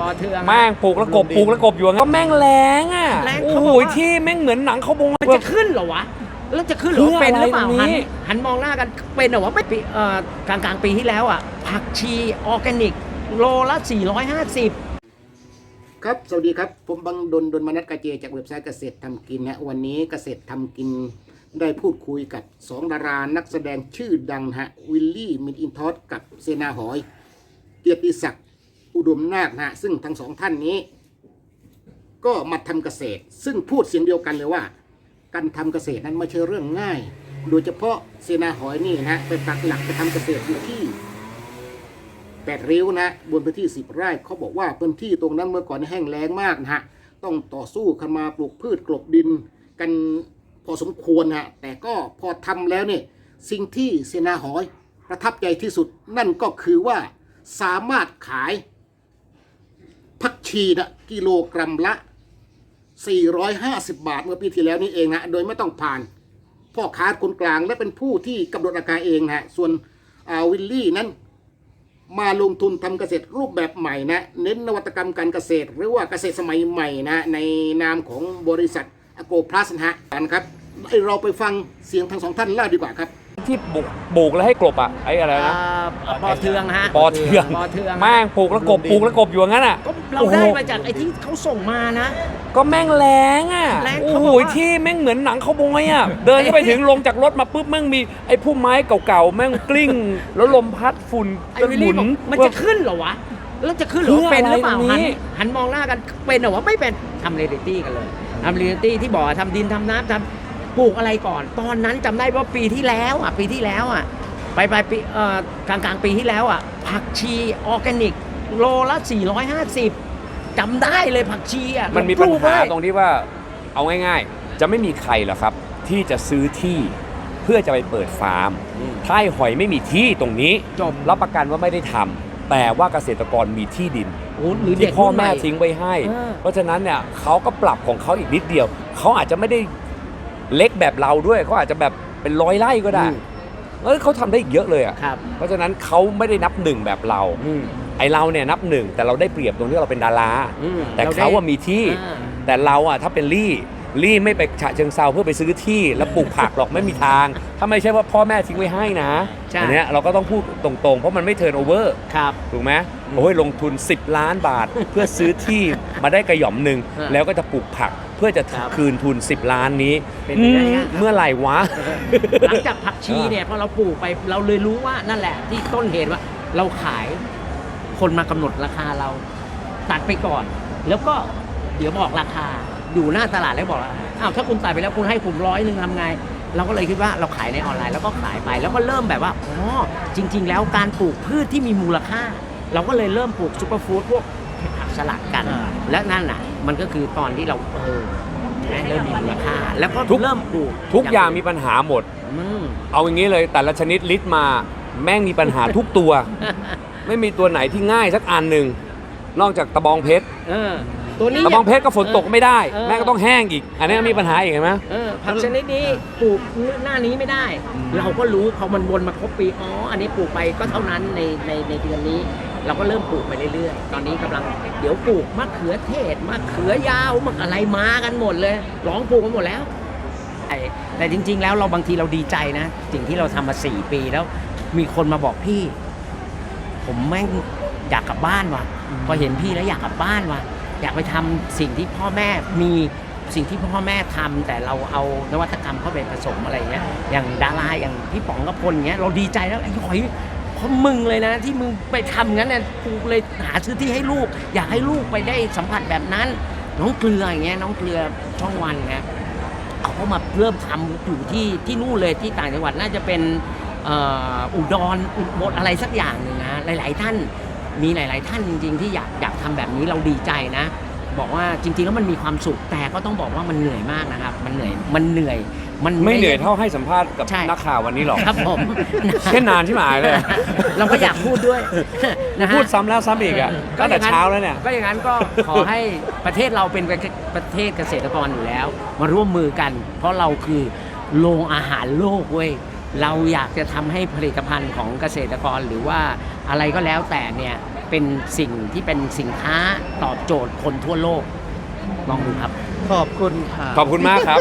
ปอเทือง แม่งปลูกแล้วกบปลูกแล้วกบอยู่อย่างนั้นก็แม่งแรงอะแรงโอ้เขาโหบอกว่าที่แม่งเหมือนหนังเขาบง มันจะขึ้นเหรอวะแล้วจะขึ้นเหรเพื่ออเป็นหรือเปล่าอะไรตรงหันนี้หันมองหน้ากันเป็นเหรอวะไม่ปีเอ่อกลางกลางๆปีที่แล้วอะผักชีออร์แกนิก โลละ 450 ครับ สวัสดีครับ ผมบังดนดนมนัสกาเจ จากเว็บไซต์เกษตรทำกินนะวันนี้เกษตรทำกินได้พูดคุยกับสองดารานักแสดงชื่อดังฮะ วิลลี่มินอินทอสกับเซนาหอย เกียรติศักดิ์ อุดมนาคนะฮะซึ่งทั้งสองท่านนี้ ก็มาทำเกษตร ซึ่งพูดเสียงเดียวกันเลยว่า การทำเกษตรนั้นไม่ใช่เรื่องง่าย โดยเฉพาะเซนาหอยนี่นะไปปักหลักไปทำเกษตรอยู่ที่แปดริ้วนะบนพื้นที่สิบไร่เขาบอกว่าพื้นที่ตรงนั้นเมื่อก่อนแห้งแล้งมากนะฮะต้องต่อสู้กันมาปลูกพืชกลบดินกันพอสมควรนะฮะแต่ก็พอทำแล้วเนี่ยสิ่งที่เสนาหอยประทับใจที่สุดนั่นก็คือว่าสามารถขาย ผักชีนะกิโลกรัมละ 450 บาทเมื่อปีที่แล้วนี่เองนะโดยไม่ต้องผ่านพ่อค้าคนกลางและเป็นผู้ที่กำหนดราคาเองนะฮะส่วนวิลลี่นั้นมาลงทุนทำเกษตรรูปแบบใหม่นะเน้นนวัตกรรมการเกษตร หรือว่าเกษตรสมัยใหม่นะในนามของบริษัทอโกพลัสนะฮะนะครับเราไปฟังเสียงทั้งสองท่านเล่าดีกว่าครับ ที่ปลูกปลูกแล้วให้กลบอะไอ้อะไรนะอ่าปอเทืองฮะปอเทืองปอเทืองแม่งปลูกแล้วกบปลูกแล้วกบอยู่อย่างนั้นอะก็เราโอ้โหได้มาจากไอ้ที่เขาส่งมานะ ก็แม่งแรงอะแรงโอ้เขาโหบอกว่า ที่แม่งเหมือนหนังเขาบงอะเดินเข้าไปถึงลงจากรถมาปุ๊บแม่งมีไอ้พุ่มไม้เก่าๆแม่งกลิ้ง แล้วลมพัดฝุ่นไอ้จนวิลหมุลี่นบอกมันจะขึ้นเหรอวะ แล้วจะขึ้นเหรอเพื่อเป็นหรือเปล่าอะไรตรงหันนี้หันมองหน้ากันเป็นเหรอวะไม่เป็นทำเรลิตี้กันเลยทำเรลิตี้ที่บอกว่าทำดินทำน้ำทำ ปลูกอะไรก่อน ตอนนั้นจำได้ว่าปีที่แล้วอะปีที่แล้วอะไปไปปีเอ่อกลางกลางๆปีที่แล้วอะผักชีออร์แกนิก โลละ 450จำได้เลยผักชีอะมันมีปปัญลูกหาไว้ตรงที่ว่าเอาง่ายๆ จะไม่มีใครหรอกครับ ที่จะซื้อที่เพื่อจะไปเปิดฟาร์มอืมถ้าไอ้หอยไม่มีที่ตรงนี้จบรับประกันว่าไม่ได้ทำแต่ว่าเกษตรกรมีที่ดินโอ้หรือที่เด็กพ่อรุ่นใหแม่ม่ทิ้งไว้ให้เออเพราะฉะนั้นเนี่ยเขาก็ปรับของเขาอีกนิดเดียว เขาอาจจะไม่ได้ เล็กแบบเราด้วยเขาอาจจะแบบเป็นร้อยไร่ก็ได้อืม เออเขาทำได้อีกเยอะเลยอะครับ เพราะฉะนั้นเขาไม่ได้นับหนึ่งแบบเรา อืมไอเราเนี่ยนับหนึ่งแต่เราได้เปรียบตรงที่เราเป็นดารา อืมแต่รได้เขาว่ามีที่ อ่า แต่เราอะถ้าเป็นลี่ ลี่ไม่ไปฉะเชิงเซาเพื่อไปซื้อที่แล้วปลูกผักหรอกไม่มีทาง ถ้าไม่ใช่ว่าพ่อแม่ทิ้งไว้ให้นะใช่ อัเนี้ยเราก็ต้องพูดตรงๆ เพราะมันไม่เทิร์นโอเวอร์ครับ ถูกไหมโอ้ยลงทุน 10 ล้านบาท เพื่อซื้อที่มาได้กระหย่อมหนึ่งอ่าแล้วก็จะปลูกผักเพื่อจะครับคืนทุน 10 ล้านนี้เป็นไปได้อืมยากครับ เมื่อไหร่วะ หลังจากผักชีเนี่ยพอเราปลูกไปเราเลยรู้ว่านั่นแหละ ที่ต้นเหตุว่า เราขายคนมากำหนดราคาเรา ตัดไปก่อน แล้วก็เดี๋ยวบอกราคา อยู่หน้าตลาดแล้วบอกว่าอ้าวถ้าคุณตัดไปแล้วคุณให้ผมร้อยหนึ่งทำไง เราก็เลยคิดว่าเราขายในออนไลน์แล้วก็ขายไปแล้วก็เริ่มแบบว่าอ๋อจริง ๆ แล้วการปลูกพืชที่มีมูลค่า เราก็เลยเริ่มปลูกซูเปอร์ฟู้ดพวกผักสลัดกันและนั่นน่ะ มันก็คือตอนที่เราเออเริ่มมีมูลค่า แล้วก็ทุก เริ่มปลูกทุกอย่างมีปัญหาหมด อืม เอาอย่างนี้เลยแต่ละชนิดลิสต์มาแม่งมีปัญหาทุกตัว ไม่มีตัวไหนที่ง่ายสักอันหนึ่งนอกจากตะบองเพชร เออ ตัวนี้ตะบองเพชรก็ฝนตกไม่ได้ เออ แม่งก็ต้องแห้งอีก อันนี้มีปัญหาอีกเห็นไหม เออผักชนิดนี้ปลูกหน้านี้ไม่ได้ อืม เราก็รู้พอมันวนมาครบปีอ๋ออันนี้ปลูกไปก็เท่านั้นในในในเดือนนี้ เราก็เริ่มปลูกไปเรื่อยๆ ตอนนี้กำลังเดี๋ยวปลูกมะเขือเทศมะเขือยาวมะอะไรมากันหมดเลยร้องปลูกกันหมดแล้วไอ้แต่จริง ๆ แล้วเราบางทีเราดีใจนะสิ่งที่เราทำมาสี่ปีแล้ว มีคนมาบอกพี่ ผมแม่งอยากกลับบ้านว่ะพอเห็นพี่แล้วอยากกลับบ้านว่ะ อยากไปทำสิ่งที่พ่อแม่มีสิ่งที่พ่อแม่ทำแต่เราเอานวัตกรรมเข้าไปผสมอะไรเงี้ยอย่างดาราอย่างพี่ป๋องกับพลเงี้ยเราดีใจแล้วไอ้หอยเพราะมึงเลยนะ ที่มึงไปทำงั้นเนี่ยกูเลยหาซื้อที่ให้ลูก อยากให้ลูกไปได้สัมผัสแบบนั้น น้องเกลืออย่างเงี้ยน้องเกลือช่องวันนะเขาก็มาเริ่มทำอยู่ที่ที่นู่นเลยที่ต่างจังหวัดน่าจะเป็นเอ่ออุดรอุบลอะไรสักอย่างหนึ่งนะหลาย ๆ ท่าน มีหลาย ๆ ท่านจริง ๆ ที่อยากอยากทำแบบนี้เราดีใจนะ บอกว่าจริง ๆ แล้วมันมีความสุขแต่ก็ต้องบอกว่ามันเหนื่อยมากนะครับ มันเหนื่อยมันเหนื่อยมัน ไม่เหนื่อยเท่าให้สัมภาษณ์กับใช่ นักข่าววันนี้หรอกครับผมแค่นานที่หมายเลยเราก็อยากพูดด้วยนะฮะ พูดซ้ำแล้วซ้ำอีกอะก็แต่เช้าแล้วเนี่ย ก็อย่างนั้นก็ขอให้ประเทศเราเป็นประเทศเกษตรกรอยู่แล้ว มาร่วมมือกัน เพราะเราคือโรงอาหารโลกเว้ยเราอยากจะทำให้ผลิตภัณฑ์ของเกษตรกรหรือว่า อะไรก็แล้วแต่เนี่ยเป็นสิ่งที่เป็นสินค้าตอบโจทย์คนทั่วโลกลองดูครับ ขอบคุณค่ะ ขอบคุณมากครับ